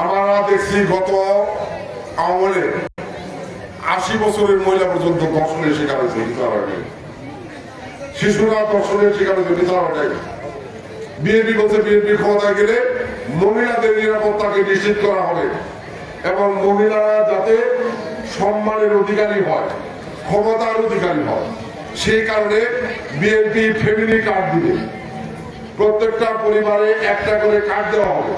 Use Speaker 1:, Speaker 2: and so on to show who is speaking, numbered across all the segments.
Speaker 1: আমরা দেখছি গত আমলে আশি বছরের মহিলা পর্যন্ত দর্শনের শিকার হয়েছে বিচারালয়ে শিশুরা দর্শনের শিকার হয়েছে বিচারালয়ে বিএনপি বলছে, বিএনপি ক্ষমতায় গেলে মহিলাদের নিরাপত্তাকে নিশ্চিত করা হবে এবং মহিলারা যাতে সম্মানের অধিকারী হয়, ক্ষমতার অধিকারী হয়, সেই কারণে বিএনপি ফ্যামিলি কার্ড দিবে। প্রত্যেকটা পরিবারে একটা করে কার্ড দেওয়া হবে।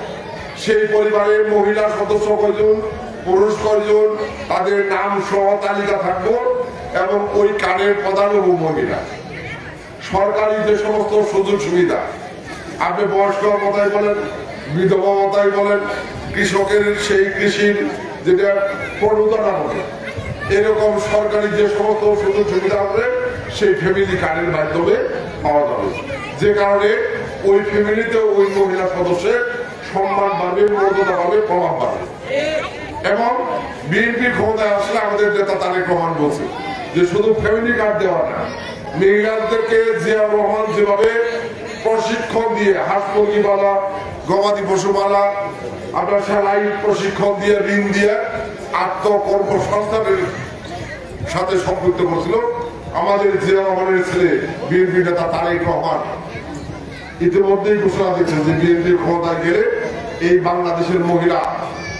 Speaker 1: সেই পরিবারের মহিলা সদস্য কয়জন, পুরুষ কয়জন, তাদের নাম সহ তালিকা থাকব এবং ওই কার্ডের প্রধান প্রধানবাবু মহিলা সরকারি যে সমস্ত সুযোগ সুবিধা, আপনি বয়স্ক মতাই বলেন বিধবা মতাই বলেন, কৃষকের সেই কৃষির যেটা প্রণোদনা হবে এরকম সরকারি যে সমস্ত সুযোগ সুবিধা হবে সেই ফ্যামিলি কার্ডের মাধ্যমে পাওয়া যাবে। যে কারণে ওই ফ্যামিলিতে ওই মহিলা সদস্যের সম্মান বাড়বে, মর্যাদা পাবে প্রভাব বাড়বে। এবং বিএনপি ক্ষমতায় আসলে আমাদের নেতা তারেক রহমান বলছে যে শুধু ফ্যামিলি কার্ড দেওয়া না, মহিলাদেরকে জিয়াউর রহমান যেভাবে প্রশিক্ষণ দিয়ে হাঁস মুরগি পালা গবাদি পশু পালা আপনার সেলাই প্রশিক্ষণ দিয়ে, ঋণ দিয়ে আত্মকর্মসংস্থানের সাথে সম্পৃক্ত করেছিল। আমাদের জিয়া রহমানের ছেলে, বিএনপি নেতা তারেক রহমান। ইতিমধ্যেই ঘোষণা দিচ্ছেন যে বিএনপি ক্ষমতায় গেলে এই বাংলাদেশের মহিলা,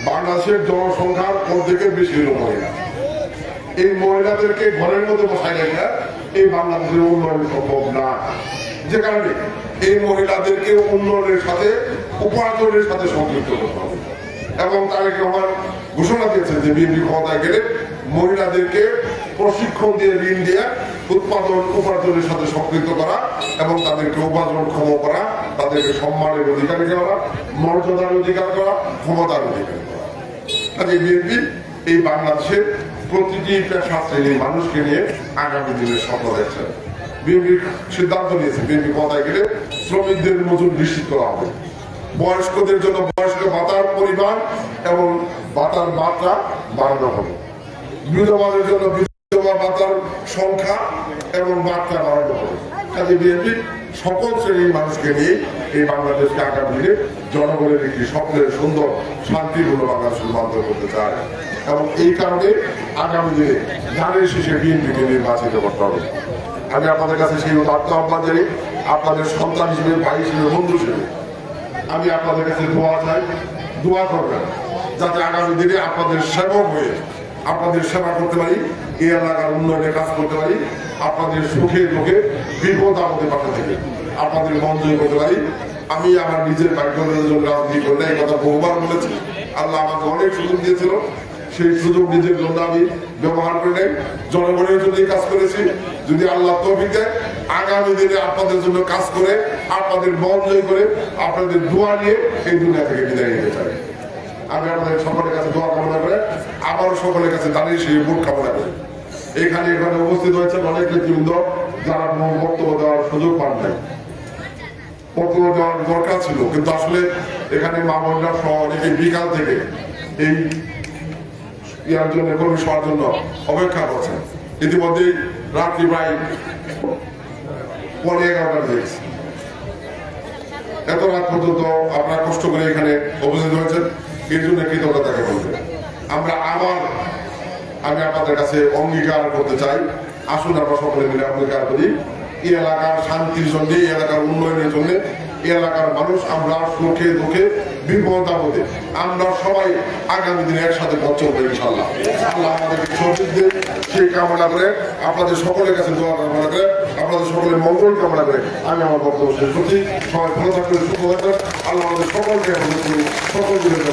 Speaker 1: বাংলাদেশের জনসংখ্যার অর্ধেকের বেশি হলো মহিলা। এই মহিলাদেরকে ঘরের মধ্যে বসাই রেখে এই বাংলাদেশের উন্নয়ন সম্ভব না। যে কারণে এই মহিলাদেরকে উন্নয়নের সাথে, উপার্জনের সাথে সংযুক্ত করতে হবে। এবং তারেক রহমান ঘোষণা দিয়েছেন যে বিএনপি ক্ষমতায় গেলে মহিলাদেরকে প্রশিক্ষণ দিয়ে, ঋণ দিয়ে উৎপাদন উপার্জনের সাথে সম্পৃক্ত করা এবং তাদেরকে উপার্জন ক্ষম করা, তাদেরকে সম্মানের অধিকারী করা, মর্যাদার অধিকার করা, ক্ষমতার অধিকার করা। কাজে বিএনপি এই বাংলাদেশের প্রতিটি পেশা শ্রেণির মানুষকে নিয়ে আগামী দিনের স্বপ্ন দেখছেন বিএনপি সিদ্ধান্ত নিয়েছে, বিএনপি ক্ষমতায় গেলে শ্রমিকদের মজুর নিশ্চিত করা হবে। বয়স্কদের জন্য বয়স্ক ভাতার পরিমাণ এবং ভাতার মাত্রা বাড়ানো হবে। বিধবাদের জন্য বিধবা ভাতার সংখ্যা এবং মাত্রা বাড়ানো কাজে বিএনপি সকল শ্রেণির মানুষকে নিয়ে এই বাংলাদেশকে আগামী দিনে জনগণের একটি স্বপ্নের সুন্দর, শান্তিপূর্ণ বাংলাদেশ রূপান্তর করতে চায়। এবং এই কারণে আগামী দিনে ধানের শেষে বিএনপিকে নির্বাচিত করতে হবে। আমি আপনাদের কাছে সেই উদাত্ত আহ্বান জানি, আপনাদের সন্তান হিসেবে, ভাই হিসেবে, বন্ধু হিসেবে। আমি আপনাদের কাছে দোয়া চাই, দোয়া করবেন, যাতে আগামী দিনে আপনাদের সেবক হয়ে আপনাদের সেবা করতে পারি এই এলাকার উন্নয়নে কাজ করতে পারি, আপনাদের সুখে দুঃখে বিপদ আমাদের পাশে থেকে আপনাদের মন জয় করতে পারি। আমি আমার নিজের ভাগ্যের জন্য রাজনীতি করলে এই কথা বহুবার বলেছি। আল্লাহ আমাকে অনেক সুযোগ দিয়েছিল। সেই সুযোগ নিজের জন্য আমি ব্যবহার করে নেই। জনগণের জন্য কাজ করেছি। যদি আল্লাহ তৌফিক দেয়, আগামী দিনে আপনাদের জন্য কাজ করে, আপনাদের মন জয় করে, আপনাদের দোয়া নিয়ে এই দুনিয়া থেকে বিদায় নিতে চাই। আমি আপনাদের সকলের কাছে দোয়া কামনা করে আবারও সকলের কাছে দাঁড়িয়ে সেই ভোট কামনা করি। এখানে এখানে উপস্থিত হয়েছেন অনেক নেতৃবৃন্দ যারা বক্তব্য দেওয়ার সুযোগ পান নাই। বক্তব্য দেওয়ার দরকার ছিল, কিন্তু আসলে এখানে মা সহ অনেকে বিকাল থেকে এই ইয়ার জন্য কর্মী সভার জন্য অপেক্ষা করছেন। ইতিমধ্যেই রাত্রি প্রায় পরে এগারোটা এত রাত পর্যন্ত আপনারা কষ্ট করে এখানে এর জন্য কৃতজ্ঞতাকে বলতে আমরা আবার আমি আপনাদের কাছে অঙ্গীকার করতে চাই। আসুন আমরা সকলে মিলে অঙ্গীকার করি। এই এলাকার শান্তির জন্য, এই এলাকার উন্নয়নের জন্য, এই এলাকার মানুষ আমরা সুখে দুঃখে বিপদ আপদে আমরা সবাই আগামী দিনে একসাথে পথ চলবো ইনশাল্লাহ আল্লাহ আমাদেরকে সঠিক দিন সেই কামনা করে আপনাদের সকলের কাছে দোয়া কামনা করে আপনাদের সকলের মঙ্গল কামনা করে আমি আমার বক্তব্য শেষ করছি। সবাই ভালো থাকবেন, সুস্থ থাকবেন। আল্লাহ আমাদের সকলকে আমাদের সকল জীবনের